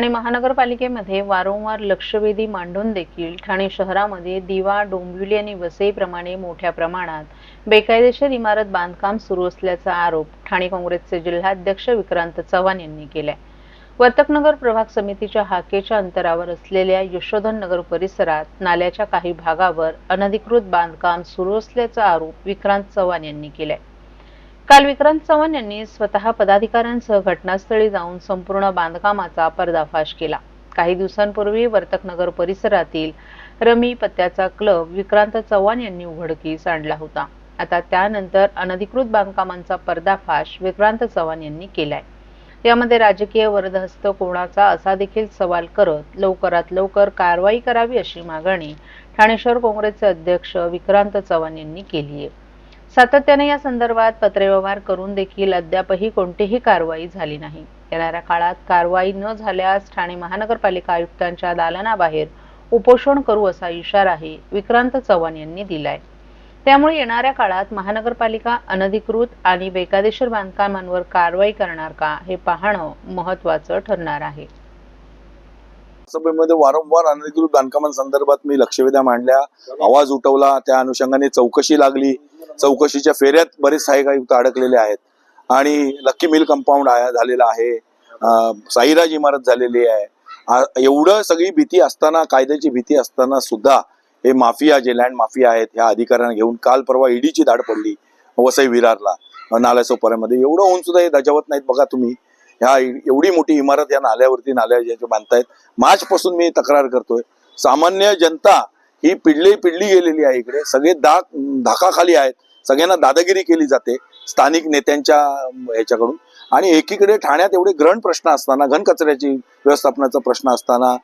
ठाणे महानगरपालिकेमध्ये वारंवार लक्षवेधी मांडून देखील ठाणे शहरामध्ये दिवा डोंबिवली आणि वसईप्रमाणे मोठ्या प्रमाणात बेकायदेशीर इमारत बांधकाम सुरू असल्याचा आरोप ठाणे काँग्रेसचे जिल्हाध्यक्ष विक्रांत चव्हाण यांनी केलाय. वर्तकनगर प्रभाग समितीच्या हाकेच्या अंतरावर असलेल्या यशोधन नगर परिसरात नाल्याच्या काही भागावर अनधिकृत बांधकाम सुरू असल्याचा आरोप विक्रांत चव्हाण यांनी केलाय. काल विक्रांत चव्हाण यांनी स्वतः पदाधिकाऱ्यांसह घटनास्थळी जाऊन संपूर्ण बांधकामाचा पर्दाफाश केला. काही दिवसांपूर्वी वर्तकनगर परिसरातील रमी पत्त्याचा क्लब विक्रांत चव्हाण यांनी उघडकीस आणला होता. आता त्यानंतर अनधिकृत बांधकामांचा पर्दाफाश विक्रांत चव्हाण यांनी केलाय. यामध्ये राजकीय वरदहस्त कोणाचा असा देखील सवाल करत लवकरात लवकर कारवाई करावी अशी मागणी ठाणेश्वर काँग्रेसचे अध्यक्ष विक्रांत चव्हाण यांनी केली आहे सातत्याने या संदर्भात पत्रव्यवहार करून देखील अद्यापही कोणतीही कारवाई झाली नाही. येणाऱ्या काळात कारवाई न झाल्यास ठाणे महानगरपालिका आयुक्तांच्या दालनाबाहेर उपोषण करू असा इशाराही विक्रांत चव्हाण यांनी दिलाय. त्यामुळे येणाऱ्या काळात महानगरपालिका अनधिकृत आणि बेकायदेशीर बांधकामांवर कारवाई करणार का हे पाहणं महत्वाचं ठरणार आहे. सभेमध्ये वारंवार अनधिकृत बांधकामांसंदर्भात मी लक्षवेध्या मांडल्या. आवाज उठवला. त्या अनुषंगाने चौकशी लागली. चौकशीच्या फेऱ्यात बरेच सहाय्यक आयुक्त अडकलेले आहेत. आणि लक्की मिल कंपाऊंड झालेलं आहे. साईराज इमारत झालेली आहे. एवढं सगळी भीती असताना कायद्याची भीती असताना सुद्धा हे माफिया जे लँड माफिया आहेत ह्या अधिकाऱ्यांना घेऊन काल परवा ईडीची धाड पडली वसई विरारला नाल्यासोपाऱ्यामध्ये एवढं होऊन सुद्धा हे दजावत नाहीत बघा तुम्ही. ह्या एवढी मोठी इमारत या नाल्यावरती नाल्या ज्याच्या बांधतायत. मार्चपासून मी तक्रार करतोय. सामान्य जनता ही पिडली पिडली गेलेली आहे इकडे. सगळे दाक धाकाखाली आहेत. सगळ्यांना दादागिरी केली जाते स्थानिक नेत्यांच्या ह्याच्याकडून. आणि एकीकडे ठाण्यात एवढे ग्रहण प्रश्न असताना घन कचऱ्याची व्यवस्थापनाचा प्रश्न असताना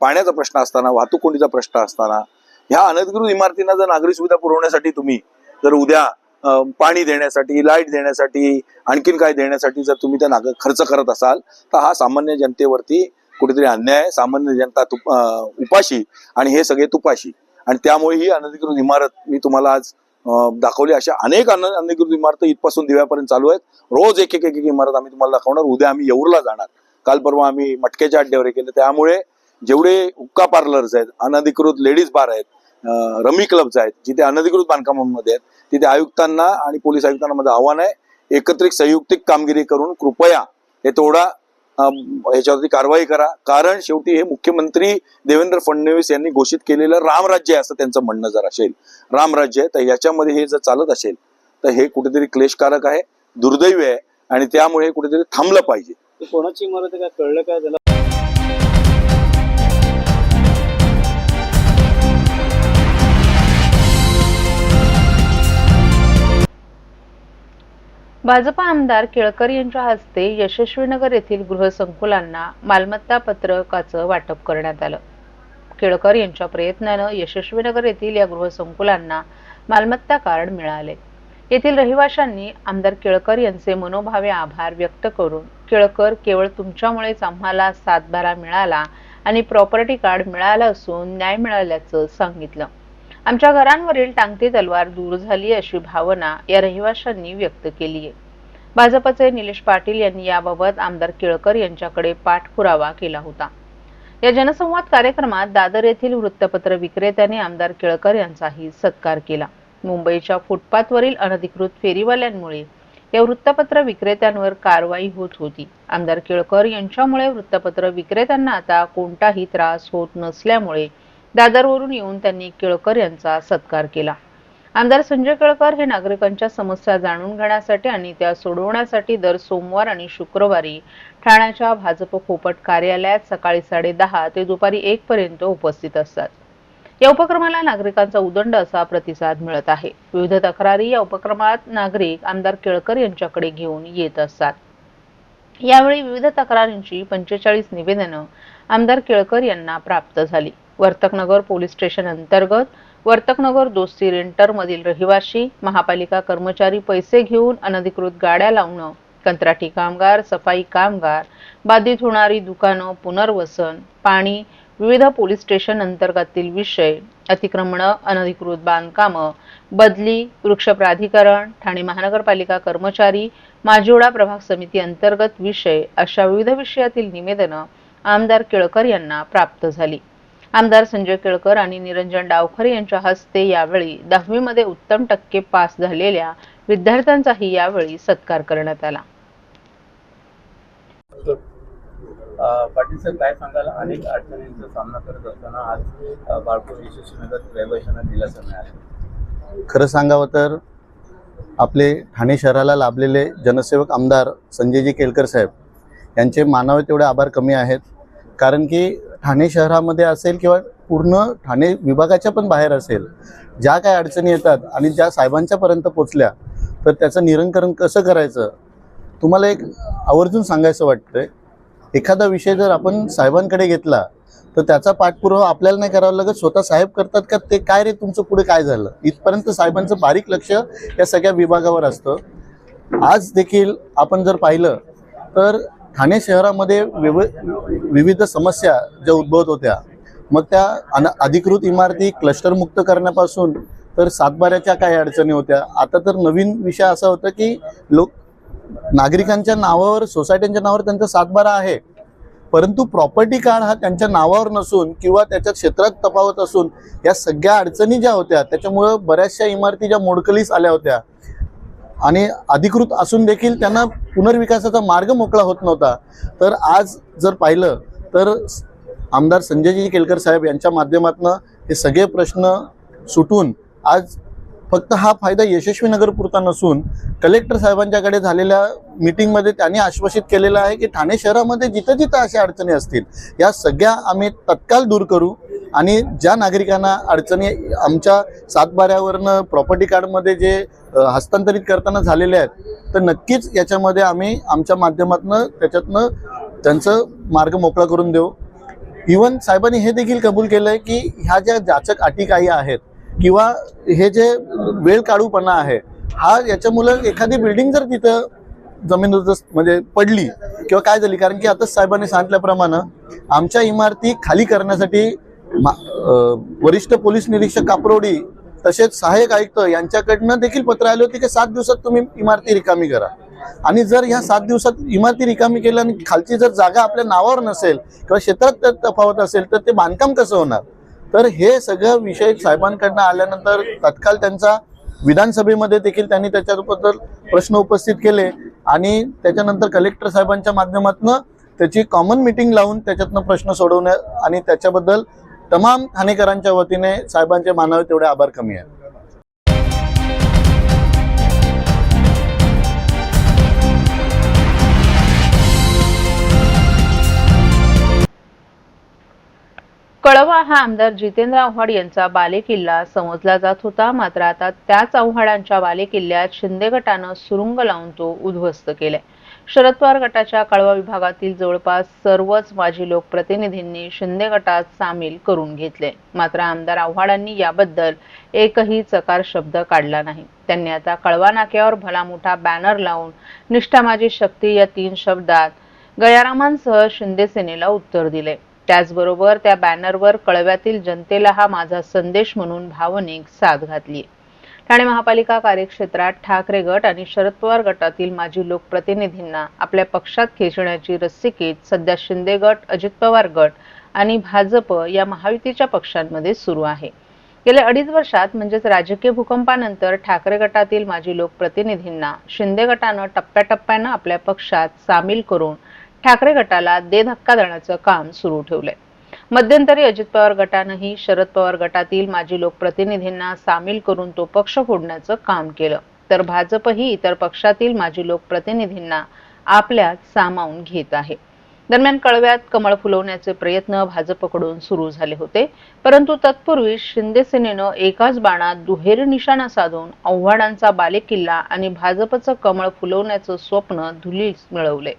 पाण्याचा प्रश्न असताना वाहतूक कोंडीचा प्रश्न असताना ह्या अनधिकृत इमारतींना जर नागरी सुविधा पुरवण्यासाठी तुम्ही जर उद्या पाणी देण्यासाठी लाइट देण्यासाठी आणखीन काय देण्यासाठी जर तुम्ही त्या नाग खर्च करत असाल तर हा सामान्य जनतेवरती कुठेतरी अन्याय सामान्य जनता तुप उपाशी आणि हे सगळे तुपाशी. आणि त्यामुळे ही अनधिकृत इमारत मी तुम्हाला आज दाखवली अशा अनेक अन अनधिकृत इमारत इथपासून दिव्यापर्यंत चालू आहेत. रोज एक एक एक एक इमारत आम्ही तुम्हाला दाखवणार. उद्या आम्ही येऊरला जाणार. काल परवा आम्ही मटक्याच्या अड्ड्यावर केले. त्यामुळे जेवढे हुक्का पार्लर्स आहेत अनधिकृत लेडीज बार आहेत रमी क्लब्स आहेत जिथे अनधिकृत बांधकामांमध्ये आहेत तिथे आयुक्तांना आणि पोलीस आयुक्तांना माझं आव्हान आहे एकत्रित संयुक्तिक कामगिरी करून कृपया हे थोडा ह्याच्यावरती कारवाई करा. कारण शेवटी हे मुख्यमंत्री देवेंद्र फडणवीस यांनी घोषित केलेलं रामराज्य आहे असं त्यांचं म्हणणं जर असेल रामराज्य आहे तर याच्यामध्ये हे जर चालत असेल तर हे कुठेतरी क्लेशकारक आहे दुर्दैवी आहे आणि त्यामुळे कुठेतरी थांबलं पाहिजे. कोणाची इमारत काय कळलं काय भाजपा आमदार केळकर यांच्या हस्ते यशस्वीनगर येथील गृहसंकुलांना मालमत्ता पत्रकाचं वाटप करण्यात आलं. केळकर यांच्या प्रयत्नानं यशस्वीनगर येथील या गृहसंकुलांना मालमत्ता कार्ड मिळाले. येथील रहिवाशांनी आमदार केळकर यांचे मनोभावे आभार व्यक्त करून केळकर केवळ तुमच्यामुळेच आम्हाला सातबारा मिळाला आणि प्रॉपर्टी कार्ड मिळालं असून न्याय मिळाल्याचं सांगितलं. आमच्या घरांवरील टांगती तलवार दूर झाली अशी भावना या रहिवाशांनी व्यक्त केली आहे. भाजपचे निलेश पाटील यांनी याबाबत आमदार केळकर यांच्याकडे पाठपुरावा केला होता. या जनसंवाद कार्यक्रमात दादर येथील वृत्तपत्र विक्रेत्याने आमदार केळकर यांचाही सत्कार केला. मुंबईच्या फुटपाथवरील अनधिकृत फेरीवाल्यांमुळे या वृत्तपत्र विक्रेत्यांवर कारवाई होत होती. आमदार केळकर यांच्यामुळे वृत्तपत्र विक्रेत्यांना आता कोणताही त्रास होत नसल्यामुळे दादरवरून येऊन त्यांनी केळकर यांचा सत्कार केला. आमदार संजय केळकर हे नागरिकांच्या समस्या जाणून घेण्यासाठी आणि त्या सोडवण्यासाठी दर सोमवार आणि शुक्रवारी ठाण्याच्या भाजप खोपट कार्यालयात सकाळी साडे दहा ते दुपारी एक पर्यंत उपस्थित असतात. या उपक्रमाला नागरिकांचा उदंड असा प्रतिसाद मिळत आहे. विविध तक्रारी या उपक्रमात नागरिक आमदार केळकर यांच्याकडे घेऊन येत असतात. यावेळी विविध तक्रारींची पंचेचाळीस निवेदनं आमदार केळकर यांना प्राप्त झाली. वर्तकनगर पोलीस स्टेशन अंतर्गत वर्तकनगर दोस्ती रेंटरमधील रहिवाशी महापालिका कर्मचारी पैसे घेऊन अनधिकृत गाड्या लावणं कंत्राटी कामगार सफाई कामगार बाधित होणारी दुकानं पुनर्वसन पाणी विविध पोलीस स्टेशन अंतर्गतील विषय अतिक्रमणं अनधिकृत बांधकामं बदली वृक्ष प्राधिकरण ठाणे महानगरपालिका कर्मचारी माजिवडा प्रभाग समिती अंतर्गत विषय अशा विविध विषयातील निवेदनं आमदार केळकर यांना प्राप्त झाली. आमदार संजय केळकर आणि निरंजन डावखरे यांच्या हस्ते यावेळी दहावीमध्ये उत्तम टक्के पास झालेल्या विद्यार्थ्यांचाही यावेळी सत्कार करण्यात आला. अ, पाटील साहेब काय सांगाल? अनेक अडचणींचा सामना करत असताना आज बाळपूर यशस्वीनगर रहिवाशांना दिलासा मिळाला. खरं सांगावं तर आपले ठाणे शहराला लाभलेले जनसेवक आमदार संजयजी केळकर साहेब यांचे मानावे तेवढे आभार कमी आहेत. कारण की ठाणे शहरामध्ये असेल किंवा पूर्ण ठाणे विभागाच्या पण बाहेर असेल ज्या काय अडचणी येतात आणि ज्या साहेबांच्यापर्यंत पोचल्या तर त्याचं निरंकरण कसं करायचं? तुम्हाला एक आवर्जून सांगायचं वाटतंय एखादा विषय जर आपण साहेबांकडे घेतला तर त्याचा पाठपुरावा आपल्याला नाही करावा लागत. स्वतः साहेब करतात का? ते काय रे? तुमचं पुढे काय झालं? इथपर्यंत साहेबांचं बारीक लक्ष या सगळ्या विभागावर असतं. आज देखील आपण जर पाहिलं तर ठाणे शहरामध्ये विव विविध समस्या ज्या उद्भवत होत्या मग त्या अन अधिकृत इमारती क्लस्टरमुक्त करण्यापासून तर सातबाऱ्याच्या काही अडचणी होत्या. आता तर नवीन विषय असा होता की लोक नागरिकांच्या नावावर सोसायट्यांच्या नावावर त्यांचा सातबारा आहे. परंतु प्रॉपर्टी कार्ड हा त्यांच्या नावावर नसून किंवा त्याच्या क्षेत्रात तफावत असून या सगळ्या अडचणी ज्या होत्या त्याच्यामुळं बऱ्याचशा इमारती ज्या मोडकलीस आल्या होत्या आणि अधिकृत असून देखील त्यांना पुनर्विकासाचा मार्ग मोकळा होत नव्हता. तर आज जर पाहिलं तर आमदार संजयजी केलकर साहेब यांच्या माध्यमातून हे सगळे प्रश्न सुटून आज फक्त हा फायदा यशस्वी नगर पुरता नसून कलेक्टर साहेबांच्याकडे झालेल्या मीटिंगमध्ये त्यांनी आश्वासित केलेलं आहे की ठाणे शहरामध्ये जिथं जिथं अशा अडचणी असतील या सगळ्या आम्ही तत्काळ दूर करू. आणि ज्या नागरिकांना अडचणी आमच्या सातबाऱ्यावरनं प्रॉपर्टी कार्डमध्ये जे हस्तांतरित करताना झालेले आहेत तर नक्कीच याच्यामध्ये आम्ही आमच्या माध्यमातून त्याच्यातनं त्यांचं मार्ग मोकळा करून देऊ. इवन साहेबांनी हे देखील कबूल केलं आहे की ह्या ज्या जाचक अटी काही आहेत किंवा हे जे वेळ काढूपणा आहे हा याच्यामुळं एखादी बिल्डिंग जर तिथं जमीन म्हणजे पडली किंवा काय झाली कारण की आताच साहेबांनी सांगितल्याप्रमाणे आमच्या इमारती खाली करण्यासाठी वरिष्ठ पोलीस निरीक्षक कापरोडी तसेच सहाय्यक आयुक्त यांच्याकडनं देखील पत्र आले होते की सात दिवसात तुम्ही इमारती रिकामी करा. आणि जर ह्या सात दिवसात इमारती रिकामी केल्या आणि खालची जर जागा आपल्या नावावर नसेल किंवा क्षेत्रात त्यात तफावत असेल तर ते बांधकाम कसं होणार? तर हे सगळं विषय साहेबांकडनं आल्यानंतर तत्काळ त्यांचा विधानसभेमध्ये देखील त्यांनी त्याच्याबद्दल प्रश्न उपस्थित केले आणि त्याच्यानंतर कलेक्टर साहेबांच्या माध्यमातून त्याची कॉमन मिटिंग लावून त्याच्यातनं प्रश्न सोडवण्या आणि त्याच्याबद्दल तमाम ठाणेकरांच्या वतीने साहेबांचे मानावे तेवढे आभार कमी आहेत. कळवा हा आमदार जितेंद्र आव्हाड यांचा बालेकिल्ला समजला जात होता. मात्र आता त्याच आव्हाडांच्या बालेकिल्ल्यात शिंदे गटानं सुरुंग लावून तो उद्ध्वस्त केलाय. शरद पवार गटाच्या कळवा विभागातील जवळपास सर्वच माजी लोकप्रतिनिधींनी शिंदे गटात सामील करून घेतले. मात्र आमदार आव्हाडांनी याबद्दल एकही चकार शब्द काढला नाही. त्यांनी आता कळवा नाक्यावर भला मोठा बॅनर लावून निष्ठा माझी शक्ती या तीन शब्दात गयारामांसह शिंदे सेनेला उत्तर दिले. त्याचबरोबर त्या बॅनरवर कळव्यातील जनतेला हा माझा संदेश म्हणून भावनिक साथ घातली. ठाणे महापालिका कार्यक्षेत्रात ठाकरे गट आणि शरद पवार गटातील माजी लोकप्रतिनिधींना आपल्या पक्षात खेचण्याची रस्सीकीट सध्या शिंदे गट अजित पवार गट आणि भाजप या महायुतीच्या पक्षांमध्ये सुरू आहे. गेल्या अडीच वर्षात म्हणजेच राजकीय भूकंपानंतर ठाकरे गटातील माजी लोकप्रतिनिधींना शिंदे गटानं टप्प्याटप्प्यानं आपल्या पक्षात सामील करून ठाकरे गटाला दे धक्का देण्याचं काम सुरू ठेवलंय. मध्यंतरी अजित पवार गटानंही शरद पवार गटातील माजी लोकप्रतिनिधींना सामील करून तो पक्ष फोडण्याचं काम केलं. तर भाजपही इतर पक्षातील माजी लोकप्रतिनिधींना आपल्यात सामावून घेत आहे. दरम्यान कळव्यात कमळ फुलवण्याचे प्रयत्न भाजपकडून सुरू झाले होते. परंतु तत्पूर्वी शिंदे सेनेनं एकाच बाणात दुहेरी निशाणा साधून आव्हाडांचा बालेकिल्ला आणि भाजपचं कमळ फुलवण्याचं स्वप्न धुलीस मिळवले.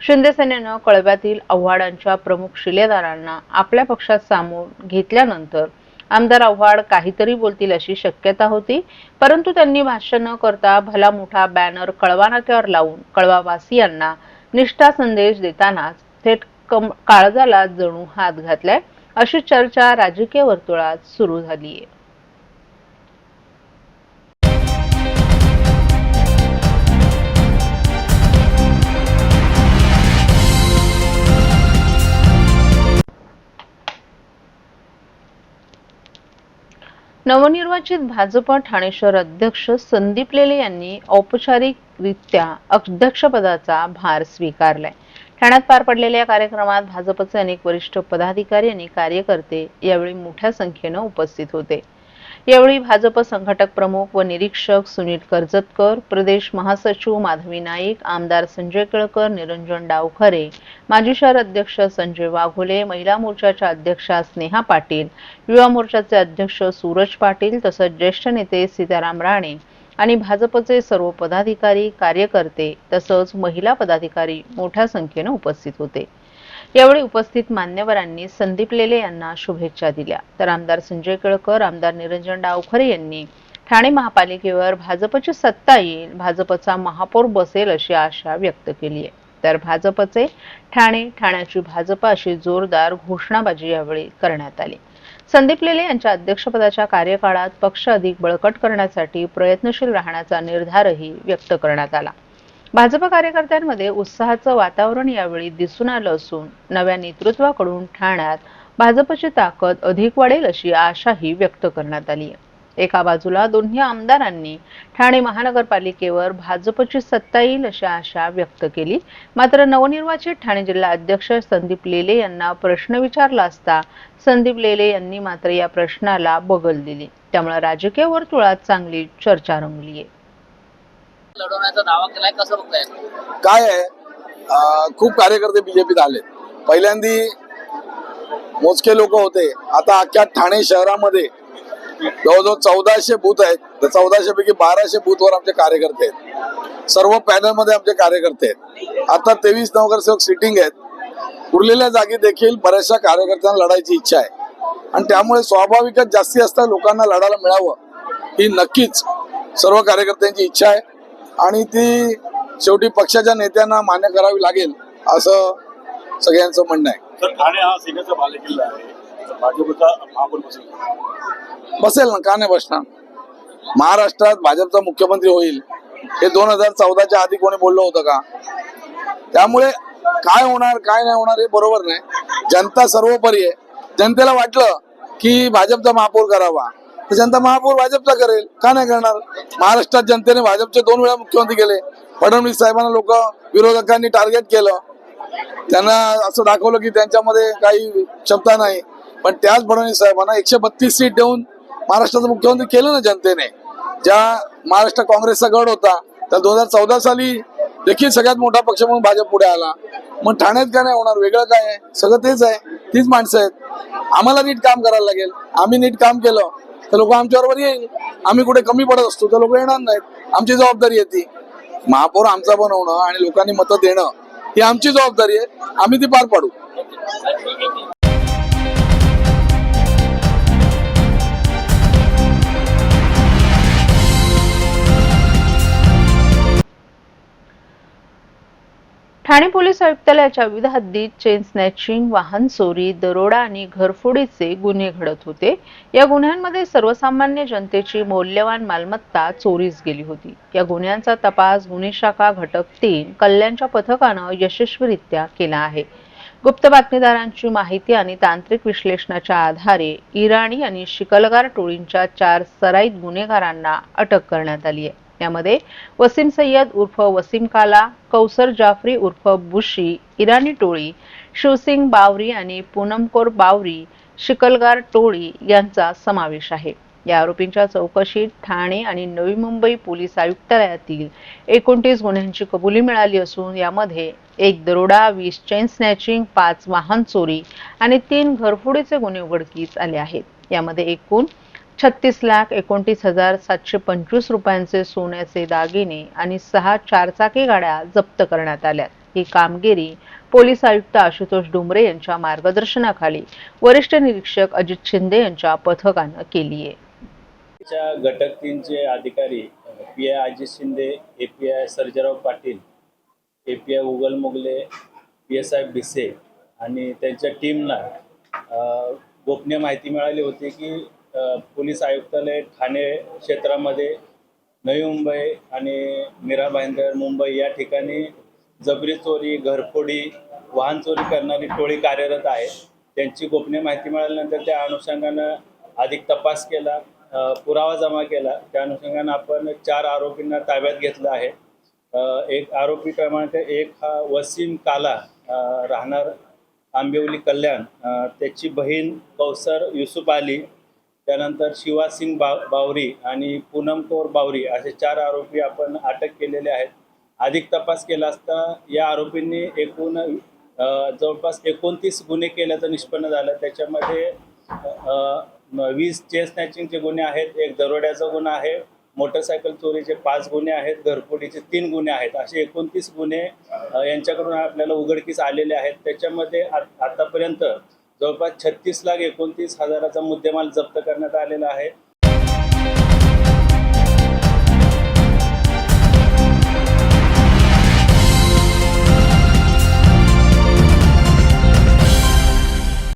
शिंदे सेनेनं कळव्यातील आव्हाडांच्या प्रमुख शिलेदारांना आपल्या पक्षात सामावून घेतल्यानंतर आमदार आव्हाड काहीतरी बोलतील अशी शक्यता होती परंतु त्यांनी भाष्य न करता भला मोठा बॅनर कळवा नाक्यावर लावून कळवावासियांना निष्ठा संदेश देतानाच थेट कम काळजाला जणू हात घातलाय अशी चर्चा राजकीय वर्तुळात सुरू झालीय. नवनिर्वाचित भाजपा ठाणे शहर अध्यक्ष संदीप लेले यांनी औपचारिकरित्या अध्यक्षपदाचा भार स्वीकारलाय. ठाण्यात पार पडलेल्या या कार्यक्रमात भाजपचे अनेक वरिष्ठ पदाधिकारी आणि कार्यकर्ते यावेळी मोठ्या संख्येनं उपस्थित होते. यावेळी भाजप संघटक प्रमुख व निरीक्षक सुनील कर्जतकर प्रदेश महासचिव माधवी नाईक आमदार संजय केळकर निरंजन डावखरे माजी शहर अध्यक्ष संजय वाघोले महिला मोर्चाच्या अध्यक्षा स्नेहा पाटील युवा मोर्चाचे अध्यक्ष सूरज पाटील तसंच ज्येष्ठ नेते सीताराम राणे आणि भाजपचे सर्व पदाधिकारी कार्यकर्ते तसंच महिला पदाधिकारी मोठ्या संख्येनं उपस्थित होते. यावेळी उपस्थित मान्यवरांनी संदीप लेले यांना शुभेच्छा दिल्या. तर आमदार संजय केळकर आमदार निरंजन डावखरे यांनी ठाणे महापालिकेवर भाजपची सत्ता येईल भाजपचा महापौर बसेल अशी आशा व्यक्त केली आहे. तर भाजपचे ठाणे ठाण्याची भाजप अशी जोरदार घोषणाबाजी यावेळी करण्यात आली. संदीप लेले यांच्या अध्यक्षपदाच्या कार्यकाळात पक्ष अधिक बळकट करण्यासाठी प्रयत्नशील राहण्याचा निर्धारही व्यक्त करण्यात आला. भाजप कार्यकर्त्यांमध्ये उत्साहाचं वातावरण यावेळी दिसून आलं असून नव्या नेतृत्वाकडून ठाण्यात भाजपची ताकद अधिक वाढेल अशी आशाही व्यक्त करण्यात आली. एका बाजूला दोन्ही आमदारांनी ठाणे महानगरपालिकेवर भाजपची सत्ता येईल अशी आशा व्यक्त केली. मात्र नवनिर्वाचित ठाणे जिल्हा अध्यक्ष संदीप लेले यांना प्रश्न विचारला असता संदीप लेले यांनी मात्र या प्रश्नाला बगल दिली. त्यामुळे राजकीय वर्तुळात चांगली चर्चा रंगली आहे लढवण्याचा दावा केलाय कसं बघताय? काय आहे? खूप कार्यकर्ते बीजेपीत आले. पहिल्यांदी मोजके लोक होते. आता अख्ख्या ठाणे शहरामध्ये जवळजवळ चौदाशे बूथ आहेत. तर चौदाशे पैकी बाराशे बूथवर आमचे कार्यकर्ते आहेत. सर्व पॅनलमध्ये आमचे कार्यकर्ते आहेत. आता तेवीस नगरसेवक सिटिंग आहेत. उरलेल्या जागी देखील बऱ्याचशा कार्यकर्त्यांना लढायची इच्छा आहे. आणि त्यामुळे स्वाभाविकच जास्ती असता लोकांना लढायला मिळावं ही नक्कीच सर्व कार्यकर्त्यांची इच्छा आहे. आणि ती शेवटी पक्षाच्या नेत्यांना मान्य करावी लागेल असं सगळ्यांचं म्हणणं आहे. तर ठाणे हा बालेकिल्ला आहे. भाजपचा बसेल ना का नाही बसणार? महाराष्ट्रात भाजपचा मुख्यमंत्री होईल. हे दोन हजार चौदाच्या आधी कोणी बोललं होतं का? त्यामुळे काय होणार काय नाही होणार हे बरोबर नाही. जनता सर्वोपरी आहे. जनतेला वाटलं की भाजपचा महापौर करावा. तर जनता महापौर भाजपचा करेल. का नाही करणार? महाराष्ट्रात जनतेने भाजपचे दोन वेळा मुख्यमंत्री केले. फडणवीस साहेबांना लोक विरोधकांनी टार्गेट केलं. त्यांना असं दाखवलं की त्यांच्यामध्ये काही क्षमता नाही. पण त्याच फडणवीस साहेबांना एकशे बत्तीस सीट देऊन महाराष्ट्राचं मुख्यमंत्री केलं ना जनतेने. ज्या महाराष्ट्र काँग्रेसचा गड होता तर दोन हजार चौदा साली देखील सगळ्यात मोठा पक्ष म्हणून भाजप पुढे आला. मग ठाण्यात काय नाही होणार? वेगळं काय आहे? सगळं तेच आहे. तीच माणसं आहेत. आम्हाला नीट काम करायला लागेल. आम्ही नीट काम केलं. तर लोक आमच्याबरोबर येईल. आम्ही कुठे कमी पडत असतो तर लोक येणार नाहीत. आमची जबाबदारी आहे ती. महापौर आमचा बनवणं आणि लोकांनी मतं देणं ही आमची जबाबदारी आहे. आम्ही ती पार पाडू. ठाणे पोलीस आयुक्तालयाच्या विविध हद्दीत चेन स्नॅचिंग वाहन चोरी दरोडा आणि घरफोडीचे गुन्हे घडत होते. या गुन्ह्यांमध्ये सर्वसामान्य जनतेची मौल्यवान मालमत्ता चोरीस गेली होती. या गुन्ह्यांचा तपास गुन्हे शाखा घटक तीन कल्याणच्या पथकानं यशस्वीरित्या केला आहे. गुप्त बातमीदारांची माहिती आणि तांत्रिक विश्लेषणाच्या आधारे इराणी आणि शिकलगार टोळींच्या चार सराईत गुन्हेगारांना अटक करण्यात आली आहे. यामध्ये वसीम सय्यद उर्फ वसीम काला कौसर जाफरी उर्फ बुशी इराणी टोळी शिवसिंग बावरी आणि पूनमकोर बावरी शिकलगार टोळी यांचा समावेश आहे. या आरोपींच्या चौकशीत ठाणे आणि नवी मुंबई पोलीस आयुक्तालयातील एकोणतीस गुन्ह्यांची कबुली मिळाली असून यामध्ये एक दरोडा वीस चेन स्नॅचिंग पाच वाहन चोरी आणि तीन घरफोडीचे गुन्हे उघडकीस आले आहेत. यामध्ये एकूण छत्तीस लाख एकोणतीस हजार सातशे पंचवीस रुपयांचे सोन्याचे दागिने आणि सहा चारचाकी गाड्या जप्त करण्यात आल्या ही कामगिरी पोलीस आयुक्त आशुतोष डुमरे यांच्या मार्गदर्शनाखाली वरिष्ठ निरीक्षक अजित शिंदे यांच्या पथकानं केली आहे. घटक तीनचे अधिकारी P I Ajit Shinde A P I Sarjerao Patil A P I Ugal Mogle P S I Bhise आणि त्यांच्या टीमला गोपनीय माहिती मिळाली होती की पोलीस आयुक्तालय ठाणे क्षेत्रामध्ये नवी मुंबई आणि मीरा भाईंदर मुंबई या ठिकाणी जबरी चोरी घरफोडी वाहन चोरी करणारी टोळी कार्यरत आहे. त्यांची गोपनीय माहिती मिळाल्यानंतर त्या अनुषंगानं अधिक तपास केला पुरावा जमा केला. त्या अनुषंगानं आपण चार आरोपींना ताब्यात घेतलं आहे. एक आरोपी क्रमांक एक हा वसीम काला राहणार आंबिवली कल्याण. त्याची बहीण कौसर युसुफ अली त्यानंतर शिवासिंग बा बावरी आणि पूनम कौर बावरी असे चार आरोपी आपण अटक केलेले आहेत. अधिक तपास केला असता या आरोपींनी एकूण जवळपास एकोणतीस गुन्हे केल्याचं निष्पन्न झालं. त्याच्यामध्ये वीस चेन स्नॅचिंगचे गुन्हे आहेत एक दरोड्याचा गुन्हा आहे मोटरसायकल चोरीचे पाच गुन्हे आहेत घरफोडीचे तीन गुन्हे आहेत. असे एकोणतीस गुन्हे यांच्याकडून आपल्याला उघडकीस आलेले आहेत. त्याच्यामध्ये आतापर्यंत जवळपास छत्तीस लाख एकोणतीस हजाराचा मुद्देमाल जप्त करण्यात आलेला आहे.